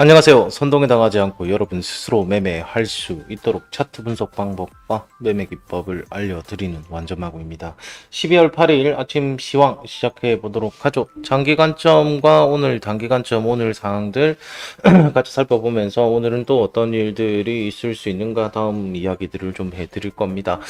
안녕하세요. 선동에 당하지 않고 여러분 스스로 매매할 수 있도록 차트 분석 방법과 매매 기법을 알려드리는 완전마구입니다. 12월 8일 아침 시황 시작해 보도록 하죠. 장기 관점과 오늘 단기 관점 오늘 상황들 같이 살펴보면서 오늘은 또 어떤 일들이 있을 수 있는가 다음 이야기들을 좀 해드릴 겁니다.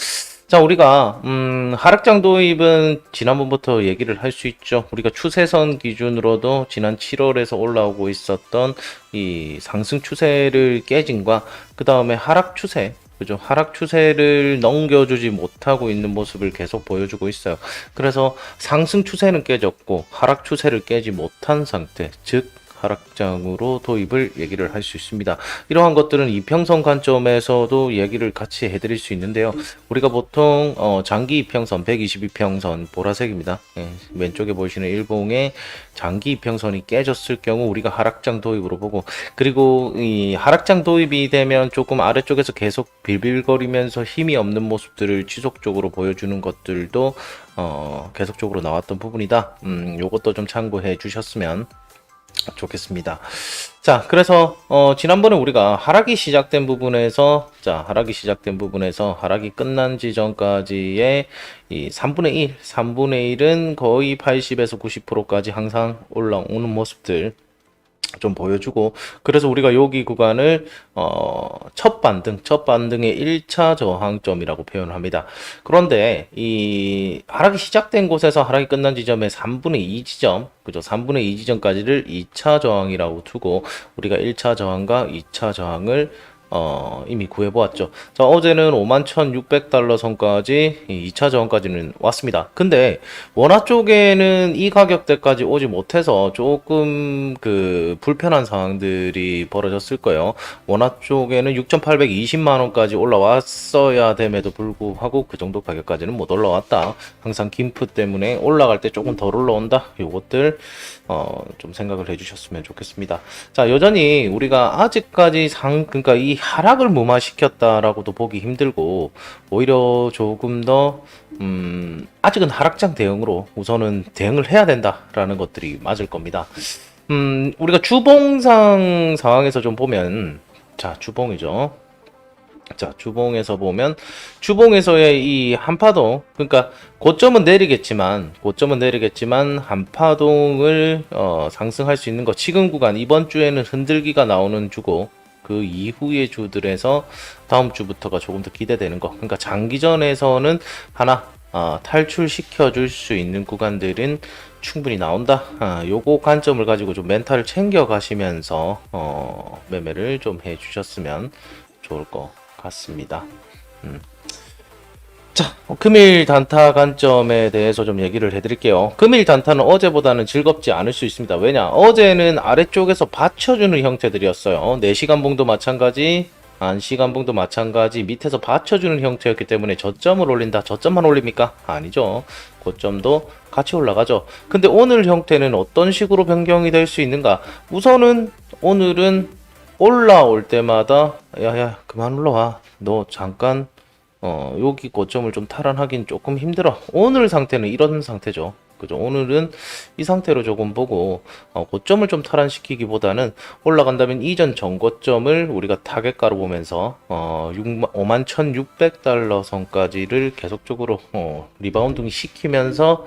자, 우리가, 음, 하락장 도입은 지난번부터 얘기를 할 수 있죠. 우리가 추세선 기준으로도 지난 7월에서 올라오고 있었던 이 상승 추세를 깨진과, 그 다음에 하락 추세, 그죠? 하락 추세를 넘겨주지 못하고 있는 모습을 계속 보여주고 있어요. 그래서 상승 추세는 깨졌고, 하락 추세를 깨지 못한 상태, 즉, 하락장으로 도입을 얘기를 할 수 있습니다. 이러한 것들은 이평선 관점에서도 얘기를 같이 해드릴 수 있는데요. 우리가 보통 어, 장기 이평선 122평선 보라색입니다. 예, 왼쪽에 보시는 일봉의 장기 이평선이 깨졌을 경우 우리가 하락장 도입으로 보고 그리고 이 하락장 도입이 되면 조금 아래쪽에서 계속 빌빌거리면서 힘이 없는 모습들을 지속적으로 보여주는 것들도 어, 계속적으로 나왔던 부분이다. 음, 요것도 좀 참고해 주셨으면 좋겠습니다. 자, 그래서 어, 지난번에 우리가 하락이 시작된 부분에서 자, 하락이 시작된 부분에서 하락이 끝난 지점까지의 이 3분의 1, 3분의 1은 거의 80에서 90%까지 항상 올라오는 모습들 좀 보여주고 그래서 우리가 여기 구간을 어, 첫 반등, 첫 반등의 1차 저항점이라고 표현을 합니다. 그런데 이 하락이 시작된 곳에서 하락이 끝난 지점의 3분의 2 지점, 그죠? 3분의 2 지점까지를 2차 저항이라고 두고 우리가 1차 저항과 2차 저항을 어, 이미 구해보았죠. 자, 어제는 51,600달러 선까지 2차 저항까지는 왔습니다. 근데 원화 쪽에는 이 가격대까지 오지 못해서 조금 그 불편한 상황들이 벌어졌을 거예요. 원화 쪽에는 6,820만 원까지 올라왔어야 됨에도 불구하고 그 정도 가격까지는 못 올라왔다. 항상 김프 때문에 올라갈 때 조금 덜 올라온다. 요것들 어, 좀 생각을 해주셨으면 좋겠습니다. 자, 여전히 우리가 아직까지 상, 그러니까 이 하락을 무마시켰다라고도 보기 힘들고, 오히려 조금 더, 음, 아직은 하락장 대응으로 우선은 대응을 해야 된다라는 것들이 맞을 겁니다. 음, 우리가 주봉상 상황에서 좀 보면, 자, 주봉이죠. 자, 주봉에서 보면 주봉에서의 이 한파동 그러니까 고점은 내리겠지만 고점은 내리겠지만 한파동을 어, 상승할 수 있는 거 지금 구간 이번 주에는 흔들기가 나오는 주고 그 이후의 주들에서 다음 주부터가 조금 더 기대되는 거 그러니까 장기전에서는 하나 어, 탈출시켜 줄 수 있는 구간들은 충분히 나온다. 아, 요거 관점을 가지고 좀 멘탈을 챙겨 가시면서 어, 매매를 좀 해 주셨으면 좋을 것 같습니다. 음. 자, 어, 금일 단타 관점에 대해서 좀 얘기를 해드릴게요. 금일 단타는 어제보다는 즐겁지 않을 수 있습니다. 왜냐? 어제는 아래쪽에서 받쳐주는 형태들이었어요. 4시간 봉도 마찬가지, 1시간 봉도 마찬가지, 밑에서 받쳐주는 형태였기 때문에 저점을 올린다. 저점만 올립니까? 아니죠. 고점도 같이 올라가죠. 근데 오늘 형태는 어떤 식으로 변경이 될 수 있는가? 우선은 오늘은 올라올 때마다 야야 그만 올라와 너 잠깐 어 여기 고점을 좀 탈환하긴 조금 힘들어. 오늘 상태는 이런 상태죠. 그죠? 오늘은 이 상태로 조금 보고 어, 고점을 좀 탈환시키기보다는 올라간다면 이전 전고점을 우리가 타겟가로 보면서 어 5만 1,600달러 선까지를 계속적으로 어, 리바운딩 시키면서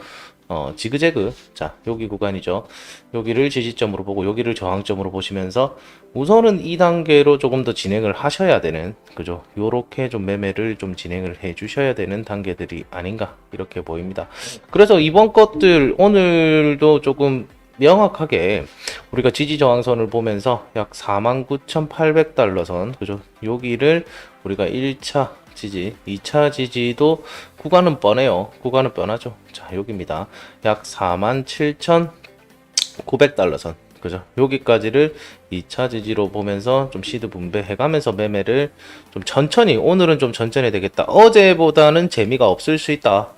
어, 지그재그. 자, 여기 구간이죠. 여기를 지지점으로 보고 여기를 저항점으로 보시면서 우선은 2단계로 조금 더 진행을 하셔야 되는, 그죠? 요렇게 좀 매매를 좀 진행을 해 주셔야 되는 단계들이 아닌가, 이렇게 보입니다. 그래서 이번 것들, 오늘도 조금 명확하게 우리가 지지 저항선을 보면서 약 49,800달러 선, 그죠? 여기를 우리가 1차 지지, 2차 지지도 구간은 뻔해요. 구간은 뻔하죠. 자, 여기입니다. 약 47,900달러 선. 그죠? 여기까지를 2차 지지로 보면서 좀 시드 분배해 가면서 매매를 좀 천천히, 오늘은 좀 천천히 되겠다. 어제보다는 재미가 없을 수 있다.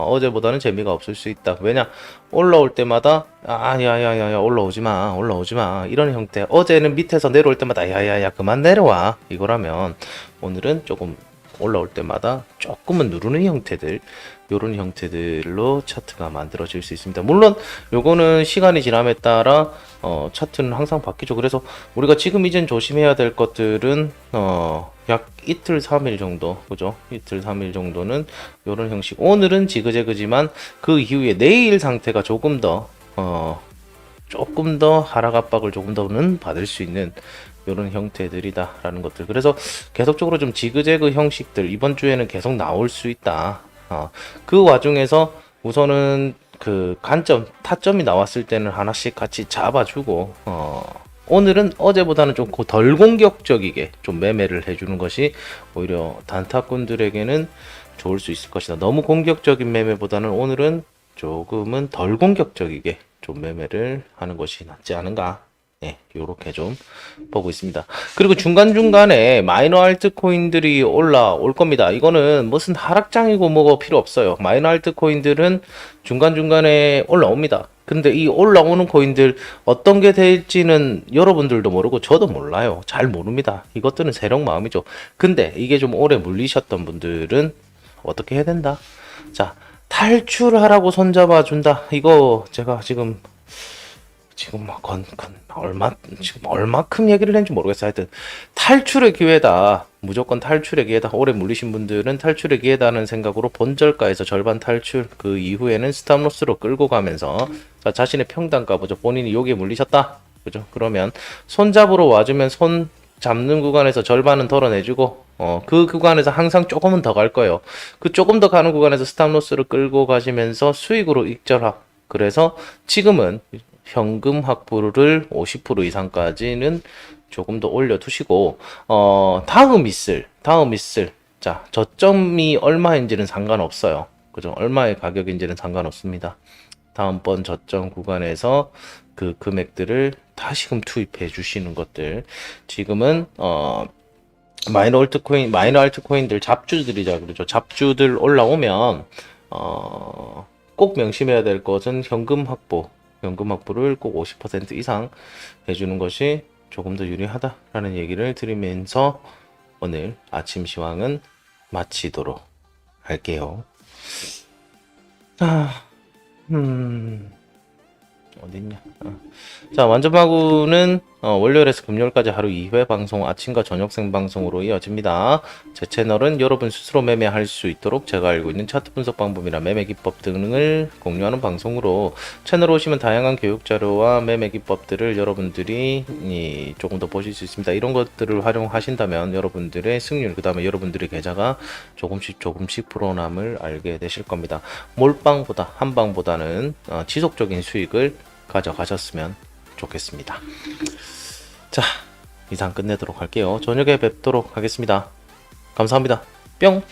어, 제보다는 재미가 없을 수 있다. 왜냐? 올라올 때마다, 아, 야, 야, 야, 야, 올라오지 마, 올라오지 마. 이런 형태. 어제는 밑에서 내려올 때마다, 야, 야, 야, 그만 내려와. 이거라면, 오늘은 조금 올라올 때마다 조금은 누르는 형태들 요런 형태들로 차트가 만들어질 수 있습니다. 물론 요거는 시간이 지남에 따라 어, 차트는 항상 바뀌죠. 그래서 우리가 지금 이젠 조심해야 될 것들은 어, 약 이틀 3일 정도 그죠? 이틀 3일 정도는 요런 형식. 오늘은 지그재그지만 그 이후에 내일 상태가 조금 더 어, 조금 더 하락 압박을 조금 더는 받을 수 있는 이런 형태들이다라는 것들. 그래서 계속적으로 좀 지그재그 형식들 이번 주에는 계속 나올 수 있다. 어, 그 와중에서 우선은 그 관점, 타점이 나왔을 때는 하나씩 같이 잡아주고 어, 오늘은 어제보다는 좀 덜 공격적이게 좀 매매를 해주는 것이 오히려 단타꾼들에게는 좋을 수 있을 것이다. 너무 공격적인 매매보다는 오늘은 조금은 덜 공격적이게 좀 매매를 하는 것이 낫지 않은가. 네, 요렇게 좀 보고 있습니다. 그리고 중간중간에 마이너 알트코인들이 올라올 겁니다. 이거는 무슨 하락장이고 뭐가 필요 없어요. 마이너 알트코인들은 중간중간에 올라옵니다. 근데 이 올라오는 코인들 어떤 게 될지는 여러분들도 모르고 저도 몰라요. 잘 모릅니다. 이것들은 세력 마음이죠. 근데 이게 좀 오래 물리셨던 분들은 어떻게 해야 된다? 자, 탈출하라고 손잡아 준다. 이거 제가 지금 지금 뭐 건, 건 얼마 지금 얼마큼 얘기를 했는지 모르겠어요. 하여튼 탈출의 기회다. 무조건 탈출의 기회다. 오래 물리신 분들은 탈출의 기회다는 생각으로 본절가에서 절반 탈출 그 이후에는 스탑로스로 끌고 가면서 자, 자신의 평단가 보죠. 본인이 여기에 물리셨다. 그죠? 그러면 손잡으로 와주면 손 잡는 구간에서 절반은 덜어내주고 어, 그 구간에서 항상 조금은 더 갈 거예요. 그 조금 더 가는 구간에서 스탑로스를 끌고 가시면서 수익으로 익절합. 그래서 지금은 현금 확보를 50% 이상까지는 조금 더 올려두시고 어 다음 있을 다음 있을. 자 저점이 얼마인지는 상관없어요. 그죠? 얼마의 가격인지는 상관없습니다. 다음번 저점 구간에서 그 금액들을 다시금 투입해 주시는 것들. 지금은 어 마이너 알트코인 마이너 알트코인들 잡주들이자 그러죠. 잡주들 올라오면 어 꼭 명심해야 될 것은 현금 확보 연금 확보를 꼭 50% 이상 해주는 것이 조금 더 유리하다라는 얘기를 드리면서 오늘 아침 시황은 마치도록 할게요. 아, 음, 어딨냐? 아. 자, 완전 마구는 어, 월요일에서 금요일까지 하루 2회 방송, 아침과 저녁 생방송으로 이어집니다. 제 채널은 여러분 스스로 매매할 수 있도록 제가 알고 있는 차트 분석 방법이나 매매 기법 등을 공유하는 방송으로 채널 오시면 다양한 교육 자료와 매매 기법들을 여러분들이 이, 조금 더 보실 수 있습니다. 이런 것들을 활용하신다면 여러분들의 승률, 그 다음에 여러분들의 계좌가 조금씩 조금씩 불어남을 알게 되실 겁니다. 몰빵보다 한방보다는 어, 지속적인 수익을 가져가셨으면 좋겠습니다. 자, 이상 끝내도록 할게요. 저녁에 뵙도록 하겠습니다. 감사합니다. 뿅!